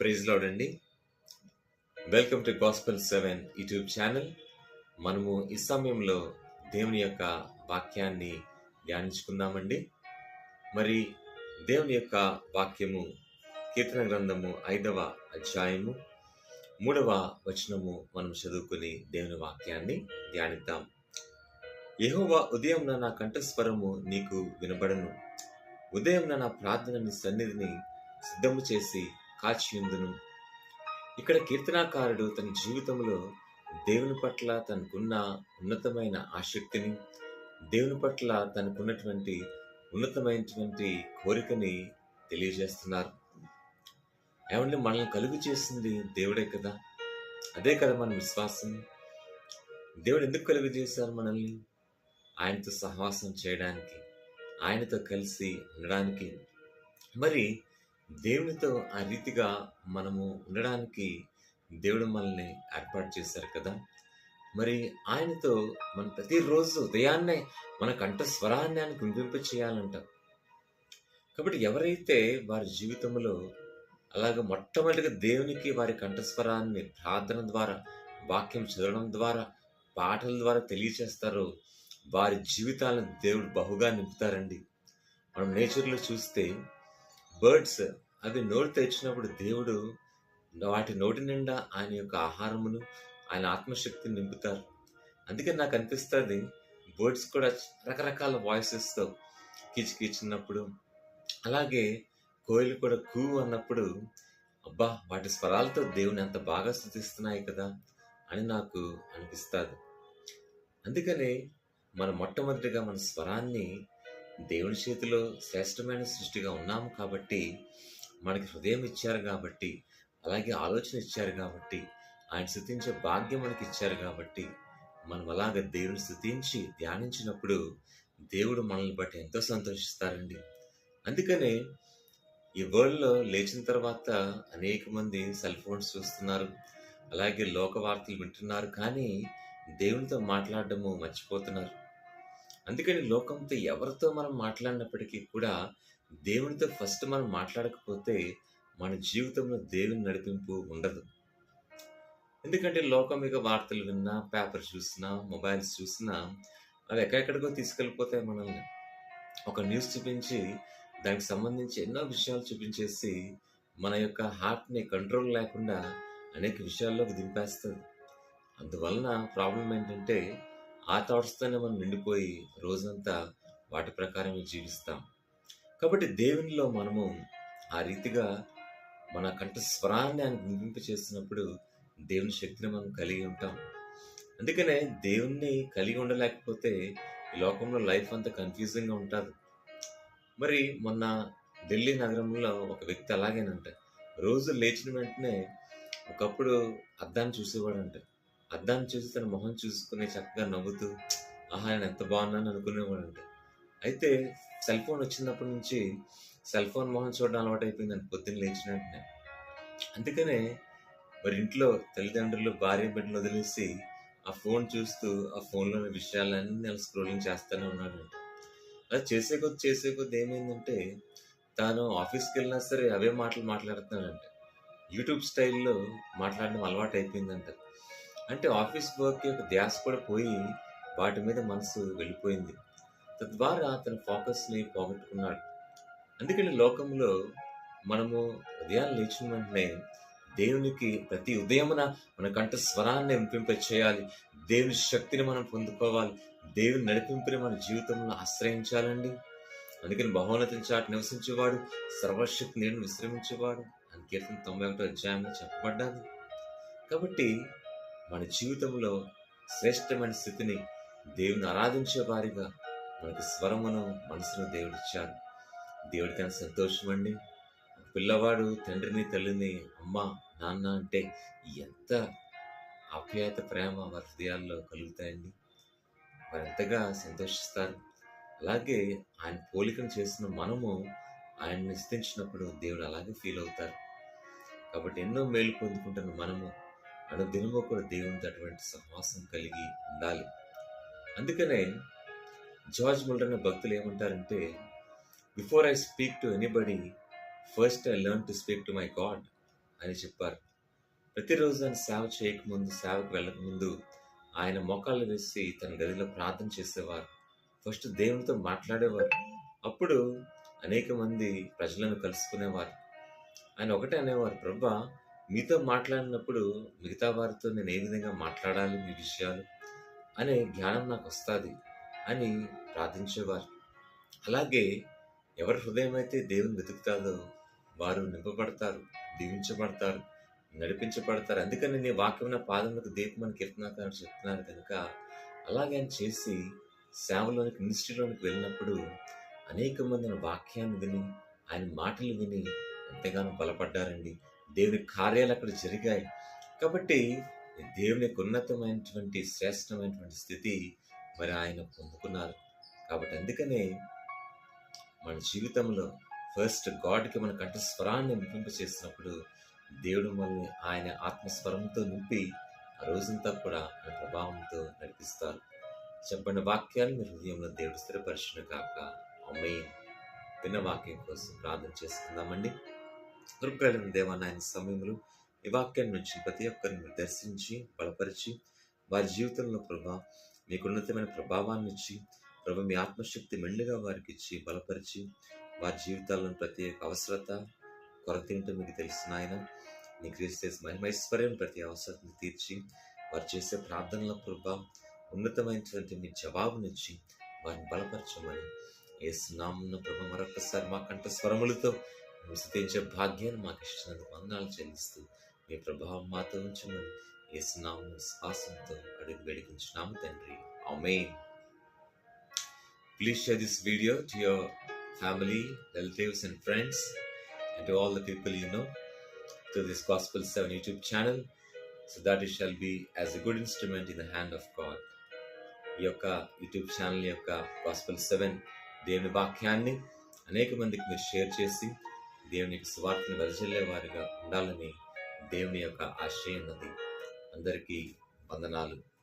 Praise Lord అండి welcome to gospel seven YouTube channel మనము ఈ సమయంలో దేవుని యొక్క వాక్యాన్ని ధ్యానించుకుందామండి. మరి దేవుని యొక్క వాక్యము కీర్తన గ్రంథము ఐదవ అధ్యాయము మూడవ వచనము మనం చదువుకుని దేవుని వాక్యాన్ని ధ్యానిద్దాం. యహోవా ఉదయం నా కంఠస్వరము నీకు వినబడను. ఉదయం నా ప్రార్థన నీ సన్నిధిని సిద్ధము చేసి కాచియుందును ఇక్కడ కీర్తనాకారుడు తన జీవితంలో దేవుని పట్ల తనకున్న ఉన్నతమైన ఆసక్తిని దేవుని పట్ల తనకున్నటువంటి ఉన్నతమైనటువంటి కోరికని తెలియజేస్తున్నారు. ఏమంటే మనల్ని కలుగు చేసింది దేవుడే కదా? అదే కదా మన విశ్వాసం. దేవుడు ఎందుకు కలుగు చేశారు మనల్ని? ఆయనతో సహవాసం చేయడానికి ఆయనతో కలిసి ఉండడానికి. మరి దేవునితో ఆ రీతిగా మనము ఉండడానికి దేవుడు మనల్ని ఏర్పాటు చేశారు కదా. మరి ఆయనతో మనం ప్రతిరోజు ఉదయాన్నే మన కంఠ స్వరాన్ని ఆయనకు వినిపింప చేయాలంట. కాబట్టి ఎవరైతే వారి జీవితంలో అలాగే మొట్టమొదటిగా దేవునికి వారి కంఠస్వరాన్ని ప్రార్థన ద్వారా వాక్యం చదవడం ద్వారా పాటల ద్వారా తెలియచేస్తారో వారి జీవితాలను దేవుడు బహుగా నింపుతారండి. మనం నేచర్లో చూస్తే బర్డ్స్ అవి నోరు తెచ్చినప్పుడు దేవుడు వాటి నోటి నిండా ఆయన యొక్క ఆహారమును ఆయన ఆత్మశక్తిని నింపుతారు. అందుకే నాకు అనిపిస్తుంది బర్డ్స్ కూడా రకరకాల వాయిసెస్తో కిచికిచ్చినప్పుడు అలాగే కోయిలు కూడా కూ అన్నప్పుడు అబ్బా వాటి స్వరాలతో దేవుని అంత బాగా స్థుతిస్తున్నాయి కదా అని నాకు అనిపిస్తుంది. అందుకని మన మొట్టమొదటిగా మన స్వరాన్ని దేవుని చేతిలో శ్రేష్టమైన సృష్టిగా ఉన్నాము కాబట్టి మనకి హృదయం ఇచ్చారు కాబట్టి అలాగే ఆలోచన ఇచ్చారు కాబట్టి ఆయన స్థుతించే భాగ్యం మనకి ఇచ్చారు కాబట్టి మనం అలాగ దేవుని స్థుతించి ధ్యానించినప్పుడు దేవుడు మనల్ని బట్టి ఎంతో సంతోషిస్తారండి. అందుకనే ఈ వరల్డ్లో లేచిన తర్వాత అనేక మంది సెల్ ఫోన్స్ చూస్తున్నారు అలాగే లోక వార్తలు వింటున్నారు కానీ దేవునితో మాట్లాడడము మర్చిపోతున్నారు. అందుకని లోకంతో ఎవరితో మనం మాట్లాడినప్పటికీ కూడా దేవునితో ఫస్ట్ మనం మాట్లాడకపోతే మన జీవితంలో దేవుని నడిపింపు ఉండదు. ఎందుకంటే లోకం మీద వార్తలు విన్నా పేపర్ చూసినా మొబైల్స్ చూసినా అవి ఎక్కడెక్కడికో తీసుకెళ్ళిపోతాయి మనల్ని. ఒక న్యూస్ చూపించి దానికి సంబంధించి ఎన్నో విషయాలు చూపించేసి మన యొక్క హార్ట్ని కంట్రోల్ లేకుండా అనేక విషయాల్లోకి దింపేస్తుంది. అందువలన ప్రాబ్లం ఏంటంటే ఆ థాట్స్తోనే మనం నిండిపోయి రోజంతా వాటి ప్రకారమే జీవిస్తాం. కాబట్టి దేవునిలో మనము ఆ రీతిగా మన కంఠ స్వరాన్ని ఆయన చేస్తున్నప్పుడు దేవుని శక్తిని మనం కలిగి ఉంటాం. అందుకనే దేవుణ్ణి కలిగి ఉండలేకపోతే ఈ లోకంలో లైఫ్ అంతా కన్ఫ్యూజింగ్గా ఉంటుంది మరి మొన్న ఢిల్లీ నగరంలో ఒక వ్యక్తి అలాగేనంట. రోజు లేచిన వెంటనే ఒకప్పుడు అద్దాన్ని చూసేవాడంట. అద్దాన్ని చూసి తన మొహం చూసుకుని చక్కగా నవ్వుతూ ఆహా నేను ఎంత బాగున్నాను అనుకునేవాడంట. అయితే సెల్ ఫోన్ వచ్చినప్పటి నుంచి సెల్ ఫోన్ మొహం చూడడం అలవాటు అయిపోయిందండి పొద్దున్న లేచిన వెంటనే. అందుకనే మరి ఇంట్లో తల్లిదండ్రులు భార్య బిడ్డలు వదిలేసి ఆ ఫోన్ చూస్తూ ఆ ఫోన్లోని విషయాలన్నీ అలా స్క్రోలింగ్ చేస్తూనే ఉన్నాడంట అలా చేసే కొద్ది చేసే కొద్ది ఏమైందంటే తాను ఆఫీస్కి వెళ్ళినా సరే అవే మాటలు మాట్లాడుతున్నాడంట యూట్యూబ్ స్టైల్లో మాట్లాడడం అలవాటు అయిపోయిందంట. అంటే ఆఫీస్ వర్క్ యొక్క ధ్యాస కూడా పోయి వాటి మీద మనసు వెళ్ళిపోయింది. తద్వారా తన ఫోకస్ని పోగొట్టుకున్నాడు. అందుకని లోకంలో మనము ఉదయం లేచిన వెంటనే దేవునికి ప్రతి ఉదయమున మన కంట స్వరాన్ని ఎంపింప చేయాలి దేవుని శక్తిని మనం పొందుకోవాలి. దేవుని నడిపింపుని మన జీవితంలో ఆశ్రయించాలండి. అందుకని బహోన్నతం చాటు నివసించేవాడు సర్వశక్తి నేను విశ్రమించేవాడు అని కీర్తన తొంభై ఒకటో అధ్యాయంలో చెప్పబడ్డాది. కాబట్టి మన జీవితంలో శ్రేష్టమైన స్థితిని దేవుని ఆరాధించే వారిగా మనకి స్వరమును మనసును దేవుడిచ్చాడు దేవుడికి అంత సంతోషం అండి. పిల్లవాడు తండ్రిని తల్లిని అమ్మ నాన్న అంటే ఎంత ఆప్యాయత ప్రేమ వారి హృదయాల్లో కలుగుతాయండి. వారు ఎంతగా సంతోషిస్తారు. అలాగే ఆయన పోలికను చేసిన మనము ఆయన్ని స్థించినప్పుడు దేవుడు అలాగే ఫీల్ అవుతారు. కాబట్టి ఎన్నో మేలు పొందుకుంటున్న మనము అనుదినము కూడా దేవునితో అటువంటి సహవాసం కలిగి ఉండాలి. అందుకనే జార్జ్ ముల్డర్ అనే భక్తులు ఏమంటారంటే before I speak to anybody first I learn to speak to my God అని చెప్పారు. ప్రతిరోజు ఆయన సేవ చేయకముందు సేవకు వెళ్ళకముందు ఆయన మోకాళ్ళు వేసి తన గదిలో ప్రార్థన చేసేవారు. ఫస్ట్ దేవునితో మాట్లాడేవారు. అప్పుడు అనేక మంది ప్రజలను కలుసుకునేవారు. ఆయన ఒకటే అనేవారు ప్రభా మీతో మాట్లాడినప్పుడు మిగతా వారితో నేను ఏ విధంగా మాట్లాడాలి మీ విషయాలు? అనే జ్ఞానం నాకు వస్తుంది. అని ప్రార్థించేవారు. అలాగే ఎవరి హృదయం అయితే దేవుని వెతుకుతాదో వారు నింపబడతారు దీవించబడతారు నడిపించబడతారు. అందుకని నీ వాక్యం పాదములకు దీపమని కీర్తనాకారు చెప్తున్నారు కనుక అలాగే ఆయన చేసి సేవలోనికి మినిస్ట్రీలోనికి వెళ్ళినప్పుడు అనేక మంది వాక్యాన్ని విని ఆయన మాటలు విని ఎంతగానో బలపడ్డారండి. దేవుని కార్యాలు అక్కడ జరిగాయి. కాబట్టి దేవుని ఉన్నతమైనటువంటి శ్రేష్టమైనటువంటి స్థితి మరి ఆయన పొందుకున్నారు. కాబట్టి అందుకనే మన జీవితంలో ఫస్ట్ గాడ్కి మన కంఠ స్వరాన్ని చేసినప్పుడు దేవుడు మనల్ని ఆయన ఆత్మస్వరంతో నింపి ఆ రోజంతా కూడా ఆయన ప్రభావంతో నడిపిస్తారు. చెప్పిన వాక్యాలు మీ హృదయంలో దేవుడు స్థిరపరిచిన కాక అమ్మాయి విన్న వాక్యం కోసం ప్రార్థన చేసుకుందామండి. కృపగలిగిన దేవానాయన సమయంలో ఈ వాక్యం నుంచి ప్రతి ఒక్కరిని దర్శించి బలపరిచి వారి జీవితంలో ప్రభా మీకు ఉన్నతమైన ప్రభావాన్ని ఇచ్చి ప్రభు మీ ఆత్మశక్తి మెండుగా వారికి ఇచ్చి బలపరిచి వారి జీవితాలను ప్రతి ఒక్క అవసరత కొరతేంటో మీకు తెలిసిన ఆయన నీ క్రీస్తు మహిమైశ్వర్యం ప్రతి అవసరతను తీర్చి వారు చేసే ప్రార్థనల ప్రభ ఉన్నతమైనటువంటి మీ జవాబునిచ్చి వారిని బలపరచమని ఏసునామున్న ప్రభు మరొకసారి మా కంఠ స్వరములతో స్థుతించే భాగ్యాన్ని మాకు ఇచ్చినందుకు వందనాలు చెల్లిస్తూ మీ ప్రభావం మాతో ఉంచమని ఏసునాము విశ్వాసంతో అడుగు వేడుకుంటున్నాము తండ్రి అమే please share this video to your family relatives and friends and to all the people you know to this gospel seven YouTube channel so that it shall be as a good instrument in the hand of God ఈ యొక్క YouTube channel యొక్క gospel seven దేవుని వాక్యాన్ని అనేక మందికి మీరు share చేసి దేవునికి స్వార్థను వెదజల్లే వారిగా ఉండాలని దేవుని యొక్క ఆశ్రయం ఉంది అందరికీ వందనాలు.